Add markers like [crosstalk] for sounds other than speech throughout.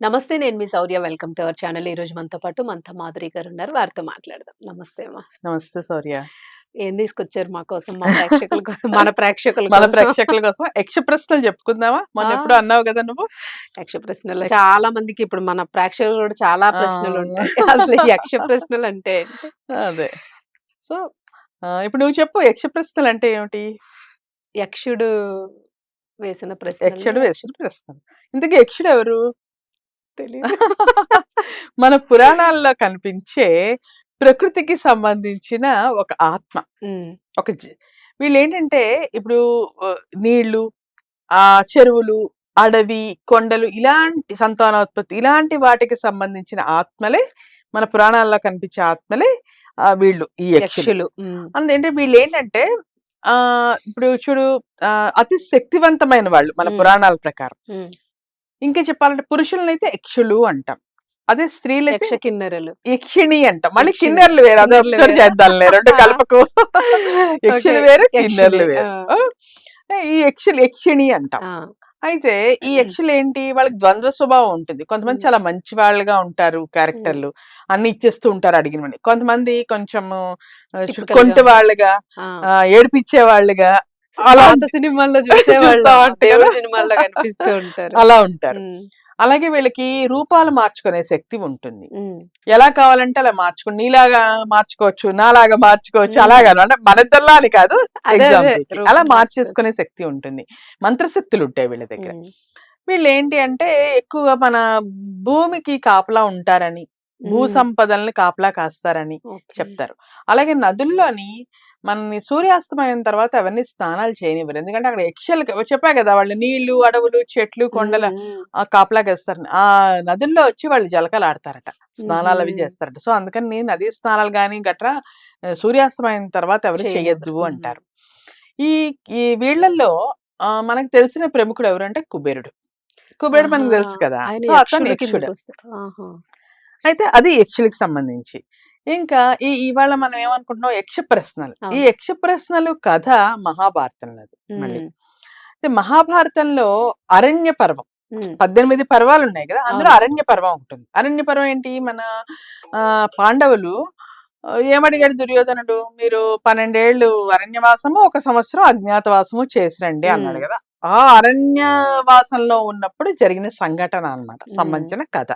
నమస్తే నేను మీ Shaurya welcome to our channel. ఈ రోజు మనతో పాటు మనతో మాధురి గారు ఉన్నారు వారితో మాట్లాడదాం. నమస్తే అమ్మా. నమస్తే సౌర్య. ఏం తీసుకొచ్చారు మా కోసం? మా ప్రేక్షకుల కోసం మన [laughs] ప్రేక్షకుల మన? ప్రేక్షకుల కోసం. యక్ష ప్రశ్నలు చెప్పుకుందామా మొన్న ఆ. ఎప్పుడు అన్నావు కదా నువ్వు? యక్ష ప్రశ్నలు చాలా మందికి ఇప్పుడు మన ప్రేక్షకులు కూడా చాలా ప్రశ్నలు. ఉంటాయి [laughs] అసలు యక్ష ప్రశ్నలు అంటే? అదే. సో ఇప్పుడు నువ్వు చెప్పు. యక్ష ప్రశ్నలు అంటే ఏమిటి? యక్షుడు వేసిన ప్రశ్న యక్షుడు వేసిన ప్రశ్నలు. ఇంతకీ యక్షుడు ఎవరు? తెలియదు మన పురాణాల్లో కనిపించే ప్రకృతికి సంబంధించిన ఒక ఆత్మ. ఒక వీళ్ళు ఏంటంటే ఇప్పుడు నీళ్ళు ఆ చెరువులు అడవి కొండలు ఇలాంటి సంతానోత్పత్తి ఇలాంటి వాటికి సంబంధించిన ఆత్మలే మన పురాణాల్లో కనిపించే ఆత్మలే వీళ్ళు ఈ యక్షులు. అందుకంటే వీళ్ళు ఏంటంటే ఆ ఇప్పుడు చూడు ఆ, అతి శక్తివంతమైన వాళ్ళు మన. పురాణాల ప్రకారం. ఇంకా చెప్పాలంటే పురుషులనైతే యక్షులు అంటాం. అదే స్త్రీలైతే యక్ష కిన్నెరలు. యక్షిణి అంటాం. మళ్ళీ. కిన్నెర్లు వేరు. అదే వేరు. చేద్దాంలే. రెండు [laughs] కలపకు. యక్షులు. వేరు కిన్నెర్లు వేరు. ఈ యక్షులు యక్షిణి అంటాం. అయితే ఈ యక్షులు ఏంటి వాళ్ళకి ద్వంద్వ స్వభావం ఉంటుంది. కొంతమంది. చాలా మంచి వాళ్ళుగా ఉంటారు క్యారెక్టర్లు. అన్ని ఇచ్చేస్తూ ఉంటారు అడిగినవని కొంతమంది కొంచెం కొంటి వాళ్ళుగా ఏడిపించే వాళ్ళుగా అలా సినిమాల్లో చూసేవాళ్ళు. సినిమాల్లో కనిపిస్తూ ఉంటారు. అలా ఉంటారు. అలాగే వీళ్ళకి రూపాలు మార్చుకునే శక్తి ఉంటుంది. ఎలా కావాలంటే అలా మార్చుకో నీలాగా మార్చుకోవచ్చు నాలాగా మార్చుకోవచ్చు. అలాగా అంటే మనిద్దరిలా అని కాదు అలా. మార్చేసుకునే శక్తి ఉంటుంది. మంత్రశక్తులు ఉంటాయి వీళ్ళ దగ్గర. వీళ్ళు ఏంటి అంటే ఎక్కువగా మన భూమికి కాపలా ఉంటారని భూ సంపదల్ని కాపలా కాస్తారని. చెప్తారు. అలాగే నదుల్లోని మనని సూర్యాస్తమయం తర్వాత అవన్నీ స్నానాలు చేయనివ్వరు. ఎందుకంటే అక్కడ యక్షలు చెప్పా కదా వాళ్ళు నీళ్ళు అడవులు చెట్లు కొండల కాపలా వేస్తారు ఆ నదుల్లో వచ్చి వాళ్ళు జలకాలు ఆడతారట. స్నానాలు అవి. చేస్తారట. సో అందుకని నదీ స్నానాలు గాని గట్రా ఆ, సూర్యాస్తమయం తర్వాత ఎవరు. చేయొద్దు. అంటారు. ఈ ఈ వీళ్ళల్లో ఆ, మనకు తెలిసిన ప్రముఖుడు ఎవరు అంటే కుబేరుడు కుబేరుడు మనకు తెలుసు కదా. సో అతను యక్షుడు. అయితే అది యక్షులకి సంబంధించి. ఇంకా ఈ ఇవాళ మనం ఏమనుకుంటున్నాం? యక్ష ప్రశ్నలు ఈ. యక్ష ప్రశ్నలు కథ మహాభారతంలో అయితే మహాభారతంలో అరణ్య పర్వం. పద్దెనిమిది పర్వాలు ఉన్నాయి కదా? అందులో. అరణ్య పర్వం ఉంటుంది అరణ్య పర్వం ఏంటి? మన ఆ, పాండవులు ఏమడిగాడు దుర్యోధనుడు? మీరు పన్నెండేళ్ళు అరణ్యవాసము ఒక సంవత్సరం అజ్ఞాతవాసము చేసిరండి అన్నాడు. కదా? ఆ అరణ్యవాసంలో ఉన్నప్పుడు జరిగిన సంఘటన అన్నమాట. మ్మ్. సంబంధించిన కథ.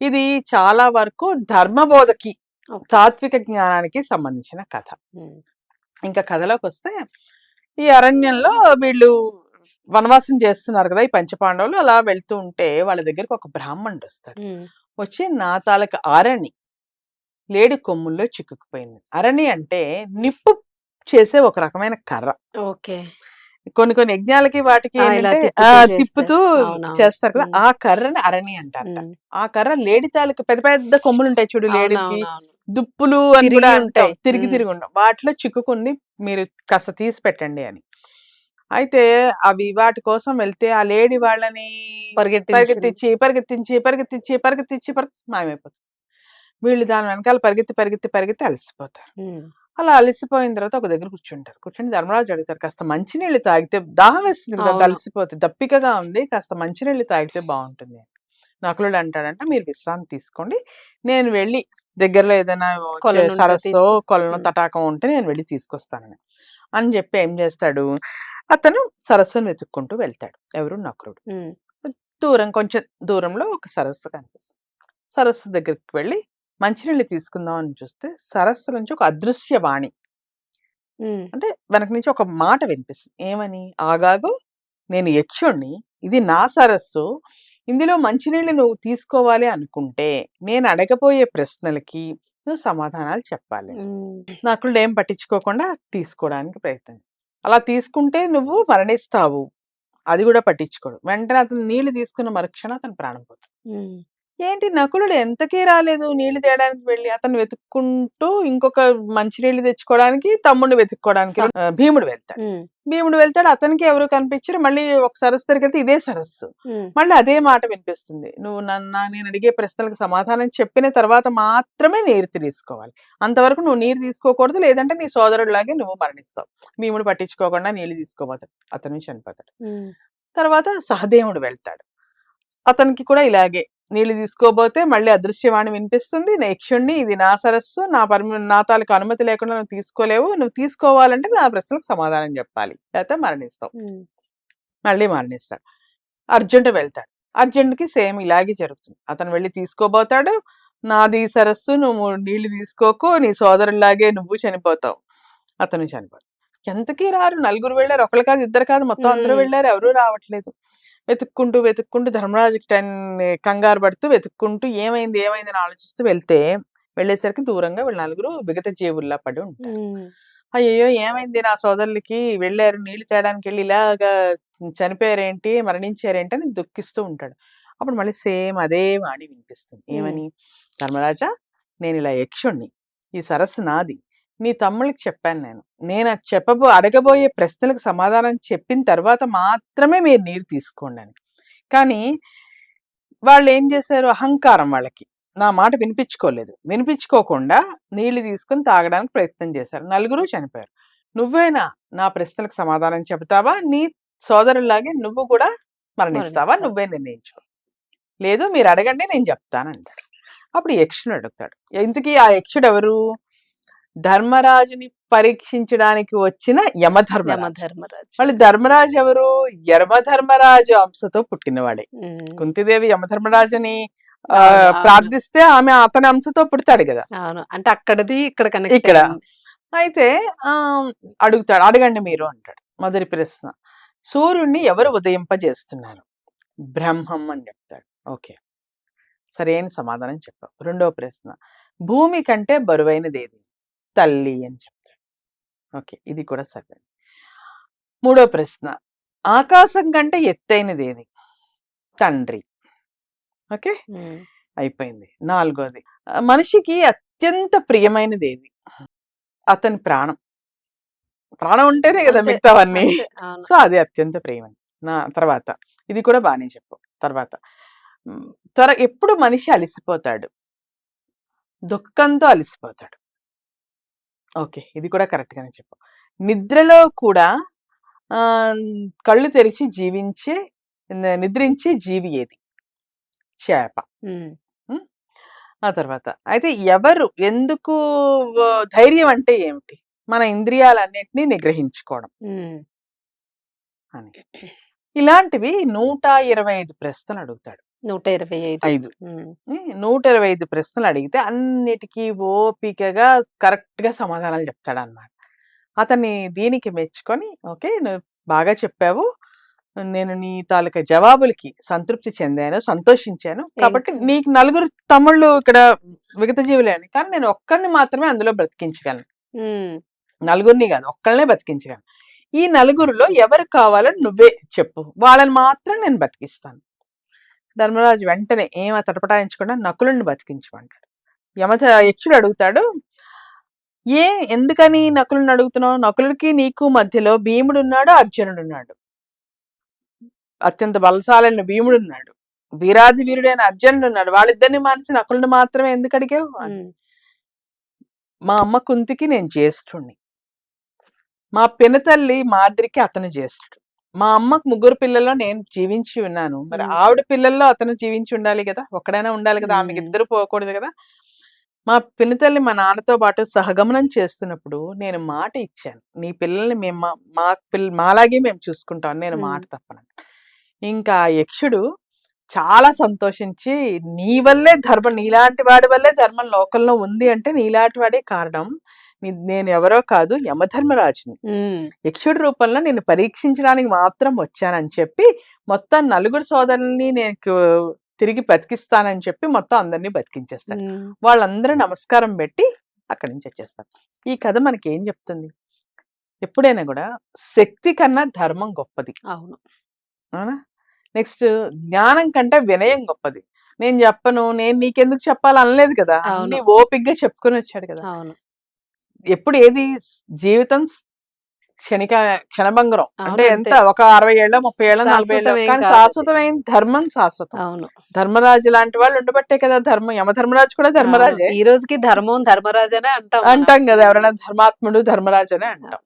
ఇది చాలా వరకు ధర్మబోధకి. తాత్విక జ్ఞానానికి సంబంధించిన కథ. ఇంకా కథలోకి వస్తే ఈ అరణ్యంలో వీళ్ళు వనవాసం చేస్తున్నారు కదా ఈ పంచపాండవులు అలా వెళ్తూ ఉంటే వాళ్ళ దగ్గరికి ఒక బ్రాహ్మణుడు వస్తాడు. వచ్చి నా తాలూకు అరణి లేడి కొమ్ముల్లో చిక్కుకుపోయింది. అరణి అంటే నిప్పు చేసే ఒక రకమైన కర్ర. ఓకే. కొన్ని కొన్ని యజ్ఞాలకి వాటికి ఏంటంటే తిప్పుతూ. చేస్తారు కదా. ఆ కర్రని అరణి అంటారట. ఉమ్, ఆ కర్ర లేడి తాలూకు పెద్ద పెద్ద కొమ్ములు ఉంటాయి చూడు లేడికి. దుప్పులు అని కూడా ఉంటాయి. తిరిగి. తిరిగి ఉంటాం వాటిలో చిక్కుకుని మీరు కాస్త తీసి పెట్టండి అని. అయితే అవి వాటి కోసం వెళ్తే ఆ లేడీ వాళ్ళని పరిగెత్తించి- పరిగెత్తించి పరిగెత్తించి పరిగెత్తించి పరిగెత్తి మాయమైపోతుంది వీళ్ళు దాని వెనకాల పరిగెత్తి పరిగెత్తి పరిగెత్తి అలసిపోతారు. అలా అలసిపోయిన తర్వాత ఒక దగ్గర కూర్చుంటారు. కూర్చొని ధర్మరాజు అడుగుతారు కాస్త మంచినీళ్ళు తాగితే దాహం వేస్తుంది కదా అవును. అలసిపోతుంది దప్పికగా ఉంది కాస్త మంచినీళ్ళు తాగితే బాగుంటుంది. అని నకులుడు అంటాడంట మీరు విశ్రాంతి తీసుకోండి నేను వెళ్ళి దగ్గరలో ఏదైనా సరస్సో. కొలను. తటాకం ఉంటే నేను వెళ్ళి తీసుకొస్తానని. అని చెప్పి ఏం చేస్తాడు? అతను సరస్సును వెతుక్కుంటూ వెళ్తాడు. ఎవరు? నకులుడు. దూరం కొంచెం దూరంలో ఒక సరస్సు కనిపిస్తుంది. సరస్సు దగ్గరికి వెళ్ళి మంచినీళ్ళు తీసుకుందాం అని చూస్తే సరస్సు నుంచి ఒక అదృశ్య వాణి. అంటే వెనక నుంచి ఒక మాట వినిపిస్తుంది. ఏమని? ఆగాగు నేను యక్షుణ్ణి ఇది నా సరస్సు ఇందులో మంచినీళ్ళు నువ్వు తీసుకోవాలి అనుకుంటే నేను అడగబోయే ప్రశ్నలకి నువ్వు సమాధానాలు చెప్పాలి. నకులుడు ఏం పట్టించుకోకుండా తీసుకోవడానికి ప్రయత్నం అలా తీసుకుంటే నువ్వు మరణిస్తావు. అది కూడా పట్టించుకోడు. వెంటనే అతను నీళ్ళు తీసుకున్న మరుక్షణం అతను ప్రాణం పోతుంది. ఏంటి? నకులుడు ఎంతకీ రాలేదు నీళ్ళు తేయడానికి వెళ్ళి అతను వెతుక్కుంటూ ఇంకొక మంచి నీళ్ళు తెచ్చుకోవడానికి తమ్ముడిని వెతుక్కోవడానికి భీముడు వెళ్తాడు. భీముడు వెళ్తాడు. అతనికి ఎవరు కనిపించారు. మళ్ళీ ఒక సరస్సు దగ్గరికి ఇదే సరస్సు. మళ్ళీ అదే మాట వినిపిస్తుంది. నువ్వు నన్ను నేను అడిగే ప్రశ్నలకు సమాధానం చెప్పిన తర్వాత మాత్రమే నీరు తీసుకోవాలి. అంతవరకు నువ్వు నీరు తీసుకోకూడదు. లేదంటే నీ సోదరుడిలాగే నువ్వు మరణిస్తావు. భీముడు పట్టించుకోకుండా నీళ్ళు తీసుకోపోతాడు. అతను చనిపోతాడు. తర్వాత సహదేవుడు వెళ్తాడు. అతనికి కూడా ఇలాగే నీళ్ళు తీసుకోబోతే మళ్ళీ అదృశ్యవాణి వినిపిస్తుంది. "నా యక్షుణ్ణి ఇది నా సరస్సు నా పర్మి నా తాలూకు అనుమతి లేకుండా నువ్వు తీసుకోలేవు. నువ్వు తీసుకోవాలంటే నా ప్రశ్నలకు సమాధానం చెప్పాలి. లేకపోతే మరణిస్తావు. మళ్ళీ మరణిస్తాడు. అర్జునుడు వెళ్తాడు. అర్జునుడికి సేమ్ ఇలాగే జరుగుతుంది. అతను వెళ్ళి తీసుకోబోతాడు. నాది సరస్సు నువ్వు నీళ్ళు తీసుకోకు నీ సోదరులాగే నువ్వు చనిపోతావు. అతను చనిపోతాడు. ఎంతకీ రారు? నలుగురు వెళ్ళారు. ఒకళ్ళు కాదు ఇద్దరు కాదు. మొత్తం అందరూ. వెళ్ళారు. ఎవరూ రావట్లేదు. వెతుక్కుంటూ వెతుక్కుంటూ ధర్మరాజుకి టెన్ కంగారు పడుతూ వెతుక్కుంటూ ఏమైంది ఏమైంది అని ఆలోచిస్తూ వెళ్తే వెళ్ళేసరికి దూరంగా వీళ్ళు నలుగురు విగత జీవుల్లా పడి ఉంటారు. అయ్యో ఏమైంది నా సోదరులకి? వెళ్ళారు నీళ్ళు తేడానికి వెళ్ళి ఇలాగా చనిపోయారేంటి మరణించారేంటి అని దుఃఖిస్తూ ఉంటాడు. అప్పుడు మళ్ళీ సేమ్ అదే వాణి వినిపిస్తుంది. ఏమని? ధర్మరాజా నేను ఇలా యక్షుణ్ణి. ఈ సరస్సు నాది. నీ తమ్ముళ్ళకి చెప్పాను నేను. నేను అది చెప్పబో అడగబోయే ప్రశ్నలకు సమాధానం చెప్పిన తర్వాత మాత్రమే మీరు నీరు తీసుకోండి అని. కానీ వాళ్ళు ఏం చేశారు? అహంకారం వాళ్ళకి. నా మాట వినిపించుకోలేదు. వినిపించుకోకుండా నీళ్ళు తీసుకొని తాగడానికి ప్రయత్నం చేశారు. నలుగురు చనిపోయారు. నువ్వేనా నా ప్రశ్నలకు సమాధానం చెబుతావా? నీ సోదరులాగే నువ్వు కూడా మరణిస్తావా. నువ్వే నిర్ణయించు లేదు మీరు అడగండి నేను చెప్తాను అంటాడు అప్పుడు యక్షుడు అడుగుతాడు. ఇంతకీ ఆ యక్షుడు ఎవరు? ధర్మరాజుని పరీక్షించడానికి వచ్చిన యమధర్మరాజు. యమధర్మరాజు. మళ్ళీ ధర్మరాజు ఎవరు? యమధర్మరాజు అంశతో పుట్టినవాడే. కుంతిదేవి యమధర్మరాజుని. ప్రార్థిస్తే ఆమె అతని అంశతో పుడతాడు కదా. అవును అంటే అక్కడది ఇక్కడ ఇక్కడ. అయితే ఆ అడుగుతాడు అడగండి మీరు అంటాడు మొదటి ప్రశ్న. సూర్యుడిని ఎవరు ఉదయింపజేస్తున్నారు? బ్రహ్మం అని చెప్తాడు. ఓకే. సరైన సమాధానం చెప్పావు. రెండో ప్రశ్న. భూమి కంటే బరువైనది ఏది తల్లి అని చెప్తాడు. ఓకే. ఇది కూడా సరే మూడో ప్రశ్న. ఆకాశం కంటే ఎత్తైనది ఏది? తండ్రి. ఓకే? అయిపోయింది. నాలుగోది. మనిషికి అత్యంత ప్రియమైనది ఏది? అతని ప్రాణం. ప్రాణం ఉంటేనే కదా మిగతావన్నీ. సో అది అత్యంత ప్రియమైనది. నా తర్వాత. ఇది కూడా బాగానే చెప్పు. తర్వాత. త్వర ఎప్పుడు మనిషి అలసిపోతాడు? దుఃఖంతో అలసిపోతాడు. ఓకే. ఇది కూడా కరెక్ట్ గానే చెప్పు నిద్రలో కూడా కళ్ళు తెరిచి జీవించే నిద్రించే జీవి ఏది? చేప. ఆ తర్వాత అయితే ఎవరు ఎందుకు ధైర్యం అంటే ఏమిటి? మన ఇంద్రియాలన్నింటినీ నిగ్రహించుకోవడం. అని. ఇలాంటివి నూట ఇరవై ఐదు ప్రశ్నలు అడుగుతాడు. నూట ఇరవై ఐదు. నూట ఇరవై ఐదు ప్రశ్నలు అడిగితే అన్నిటికీ ఓపికగా కరెక్ట్గా సమాధానాలు చెప్తాడు అన్నమాట అతన్ని దీనికి మెచ్చుకొని ఓకే నువ్వు బాగా చెప్పావు. నేను నీ తాలూకా జవాబులకి సంతృప్తి చెందాను సంతోషించాను. కాబట్టి. నీకు నలుగురు తమ్ముళ్ళు ఇక్కడ మిగతా జీవులే అని. కానీ నేను ఒక్కరిని మాత్రమే అందులో బ్రతికించగలను. నలుగురిని కాదు ఒక్కళ్ళనే బతికించగలను ఈ నలుగురిలో ఎవరు కావాలని నువ్వే చెప్పు. వాళ్ళని మాత్రం నేను బతికిస్తాను ధర్మరాజు వెంటనే ఏం తటపటాయించకుండా నకులుని బతికించమంటాడు యమత యక్షుడు అడుగుతాడు ఏ ఎందుకని నకులుని అడుగుతున్నావు? నకులుడికి నీకు మధ్యలో భీముడు ఉన్నాడు అర్జునుడు ఉన్నాడు అత్యంత బలశాలైన భీముడు ఉన్నాడు వీరాది వీరుడైన అర్జునుడు ఉన్నాడు వాళ్ళిద్దరిని మానేసి నకులుని మాత్రమే ఎందుకు అడిగావు? మా అమ్మ కుంతికి నేను జ్యేష్ఠుణ్ణి. మా పినతల్లి మాద్రికి అతను జ్యేష్ఠుడు. మా అమ్మకు ముగ్గురు పిల్లల్లో నేను జీవించి ఉన్నాను. మరి. ఆవిడ పిల్లల్లో అతను జీవించి ఉండాలి కదా! ఒక్కడైనా ఉండాలి కదా! ఆమెకి. ఇద్దరు పోకూడదు కదా! మా పినతల్లి మా నాన్నతో పాటు సహగమనం చేస్తున్నప్పుడు నేను మాట ఇచ్చాను. నీ పిల్లల్ని మేము మా- మా పిల్ల మాలాగే మేము చూసుకుంటాం నేను. మాట తప్పను ఇంకా ఆ యక్షుడు చాలా సంతోషించి నీ వల్లే ధర్మం నీలాంటి వాడి వల్లే ధర్మం లోకంలో ఉంది అంటే నీలాంటి వాడే కారణం. నేను ఎవరో కాదు యమధర్మరాజుని. యక్షుడి రూపంలో నేను పరీక్షించడానికి మాత్రం వచ్చానని చెప్పి మొత్తం నలుగురు సోదరుల్ని నేను తిరిగి బతికిస్తానని చెప్పి మొత్తం అందరినీ బతికించేస్తాను వాళ్ళందరూ నమస్కారం పెట్టి అక్కడి నుంచి వచ్చేస్తారు. ఈ కథ మనకి ఏం చెప్తుంది? ఎప్పుడైనా కూడా శక్తి కన్నా ధర్మం గొప్పది. అవును. అవునా? నెక్స్ట్ జ్ఞానం కంటే వినయం గొప్పది. నేను చెప్పను నేను నీకెందుకు చెప్పాలి అనలేదు కదా. అన్ని ఓపిగ్గా చెప్పుకొని వచ్చాడు కదా? అవును. ఎప్పుడు ఏది? జీవితం క్షణిక క్షణభంగరం. అంటే ఎంత. ఒక అరవై ఏళ్ళ ముప్పై ఏళ్ళ నలభై ఏళ్ళ. కానీ. శాశ్వతమైన ధర్మం శాశ్వతం. అవును. ధర్మరాజు లాంటి వాళ్ళు ఉండబట్టే కదా ధర్మం. యమధర్మరాజు కూడా ధర్మరాజే. ఈ రోజుకి ధర్మం ధర్మరాజనే అంటాం. అంటాం కదా ఎవరైనా ధర్మాత్ముడు ధర్మరాజు అని అంటాం.